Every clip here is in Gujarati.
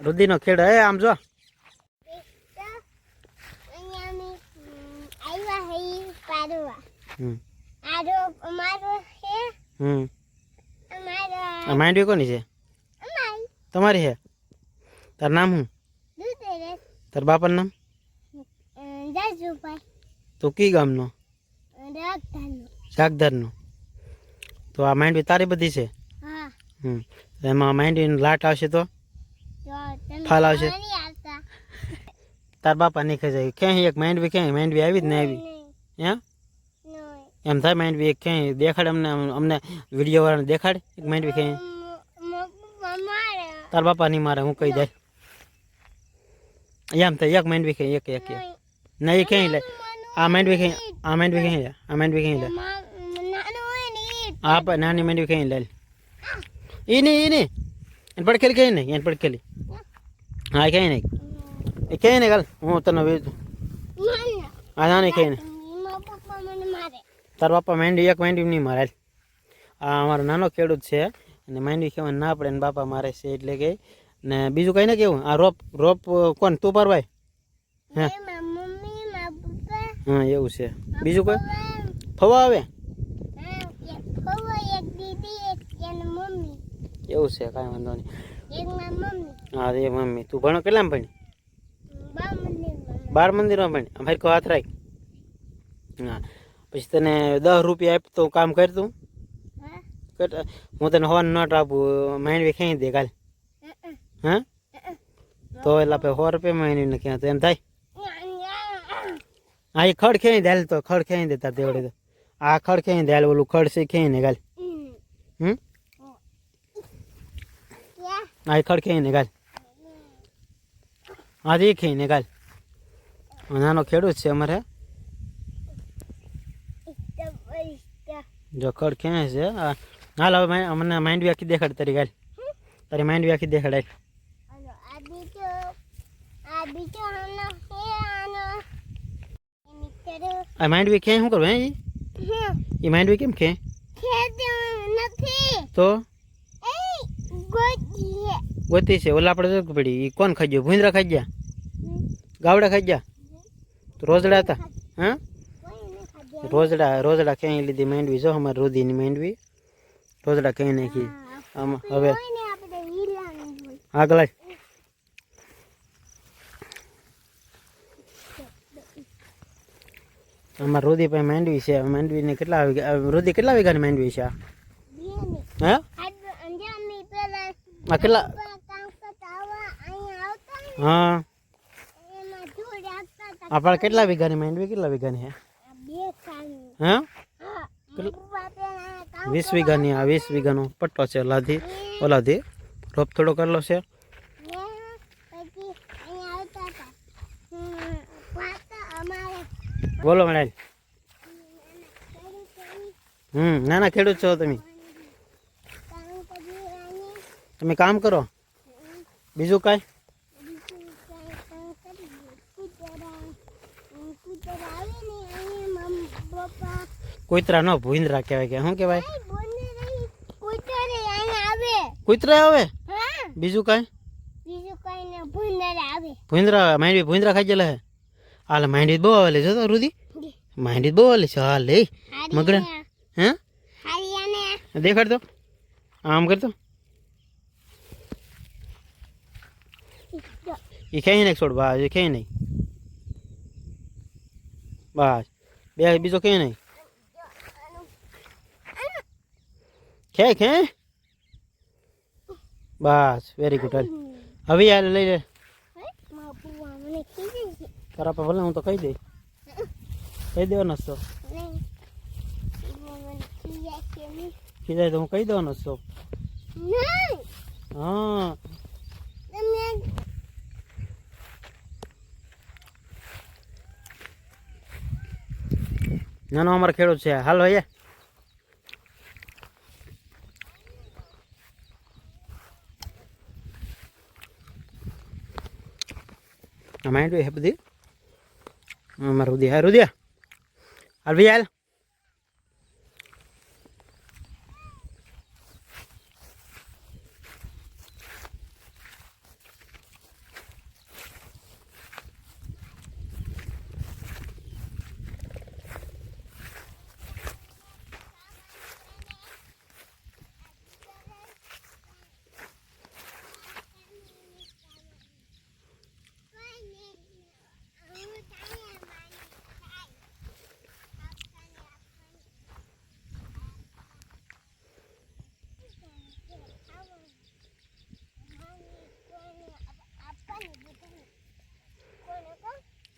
રુધિનો ખેડ હે આમ જો. માંડવી કોની છે? તમારી છે? તાર નામ શું? તાર બાપા નામ? તો કી ગામનો? શાકધારનો. તો આ માંડવી તારી બધી છે? હા. હમ. એમાં માંડવીની લાટ આવશે તો? ફાલ આવશે? તાર બાપા નહીં જાય ક્યાંય એક માંડવી ક્યાંય માંડવી આવી જ ને આવી. હે એમ? થાય માંડવી એક ક્યાંય દેખાડ અમને અમને વીડિયો વાળાને દેખાડ એક માંડવી ક્યાંય? તાર બાપા નહીં મારે હું કહી જાય એમ થાય એક માંડવી ક્યાંય એક એક એક. ના એ ક્યાંય લે. આ માંડવી ક્યાંય આ માંડવી ક્યાંય લે આ માંડવી ક્યાંય લે. આ નાની માંડવી ક્યાંય લે. એ નહીં એ નહીં. એને પડખેલી ક્યાંય નહીં એને પડખેલી. હા ક્યાંય નહીં એ ક્યાંય નહીં કાલ. હું તને વેચું હા ના નહીં તારા પપ્પા મને મારે તાર બાપા માંડવી એક મેંડી નહીં મારે. આ અમારો નાનો ખેડૂત છે અને માંડવી કહેવાય ના પડે ને બાપા મારે છે એટલે કે ને બીજું કઈ ને કેવું આ રોપ રોપ કોણ? તું પરવાય હે? પપ્પા હા એવું છે. બીજું કોઈ? ફવા આવે? એવું છે કાંઈ વાંધો નહીં. મારા મમ્મી હા એ મમ્મી તું ભણો કેટલામાં ભણી? બાર મંદિરમાં ભણી. અમારી કો હાથ રાખ. હા પછી તને દસ રૂપિયા આપ તો કામ કર તું હા તને હવાન નોટ આપું માંડવી ખાઈ દે કાલ. હા? તો એટલે આપણે સો રૂપિયા માંડવીને ક્યાં તો એમ થાય? હા એ ખડ ખેઈ દે તો ખડ ખેઈ દે તાર દેવડે તો. આ ખડ ખેઈ દે ઓલું ખડ છે ખેઈ ને ગાલ હમ? આ ખડ ખેઈ ને ગાલ હા દેખી ને ગાલ નાનો ખેડૂત છે અમારે. જો ખડ ખેંચે છે? હાલ હવે અમને માઇન્ડ આખી દેખાડ તારી ગાલ તારી માઇન્ડ આખી દેખાડાય આ માઇન્ડ માંડવી ખેંચ શું કરવું હે એ એ માંડવી કેમ ખેં નથી. તો? ગોતી છે. ઓલા આપણે જો પડી એ કોણ ખાઈ ગયો? ભૂંદરા ખાઈ ગયા? ગાવડા ખાઈ ગયા? રોજડા હતા? હા? રોજડા રોજડા ક્યાંય લીધી માંડવી? જો અમારી રોદીની માંડવી. રોજડા ક્યાંય નાખી. આમાં હવે આગળ અમારે રોદી પાસે માંડવી છે. માંડવીને કેટલા વીઘા રોદી કેટલા વીઘાની માંડવી છે? આ? હે? આ કેટલા પપ્પા કામ કરતા આવા અહીંયા આવતા ને હા. આપણે કેટલા વીઘાની માંડવી કેટલા વીઘાની હા? હા વીસ વીઘાની આ વીસ વીઘાનો પટ્ટો છે લાધી ઓલાથી રોપ થોડો કરેલો છે. બોલો મેડમ. હમ ના ના ખેડૂત છો તમે. તમે કામ કરો? બીજું કાંઈ બીજું કાંઈ કામ કરી કૂતરા કૂતરા આવે ને અહીંયા મમ્મી પપ્પા કૂતરા ન ભૂંદરા કહેવાય કે શું કહેવાય? કુતરા આવે. આવે? બીજું કાંઈ? ભૂંદરા માંડવી ભૂંદરા ખાઈ ગયેલા હે? હાલ માંડવી બહુ આવેલી છે તો રુદી માંડવી બહુ આવેલી છે હાલ. લે મગડા હે? દેખાડતો દેખાડ તો. આમ કરતો એ ક્યાંય નહીં છોડ બસ એ ક્યાંય નહીં બસ. બે બીજો ક્યાંય નહીં ખે હે બસ વેરી ગુડ હવે હાલ લઈ લે. તારા પર ભલે, હું તો કહી દઈ કહી દેવાનો છો નહીં બુઆ મને ખીજે છે. નહીં કીધા તો હું કહી દેવાનો છો. હા. નાનો અમારો ખેડૂત છે. હાલો, અહીંયા. માંડવી છે બધી અમારે રુદિયા હા રુદિયા હાલ ભાઈ હાલ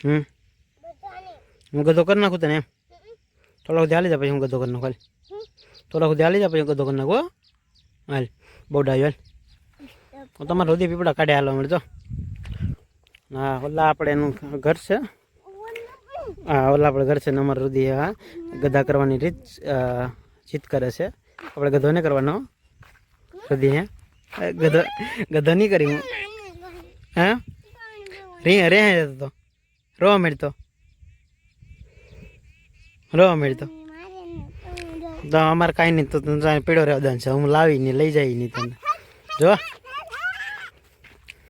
હમ. હું ગધો કરી નાખું તને એમ? થોડા સુધી હાલી જા પછી હું ગધો કરી નાખું હાલ. થોડા સુધી હાલી જા પછી હું ગધો કરી નાખું હાલ બહુ ડાયો હાલ. હું તમારા રુધિર પીપળા કાઢે હાલવા મળજો હા ઓલા આપણે એનું ઘર છે. હા ઓલા આપણે ઘર છે ને અમારું રુધિર હા ગધા કરવાની રીત જીત કરે છે. આપણે ગધો નહીં કરવાનો રુધિર હે. ગધો ગધો નહીં કરી હું. હા? રે રે જતો તો. રોવા મળતો રોવા મળતો તો તો અમારે કાંઈ નહીં તો તને પીડો રહેવા દે છે. હું લાવીને લઈ જાય નહીં તને. જો.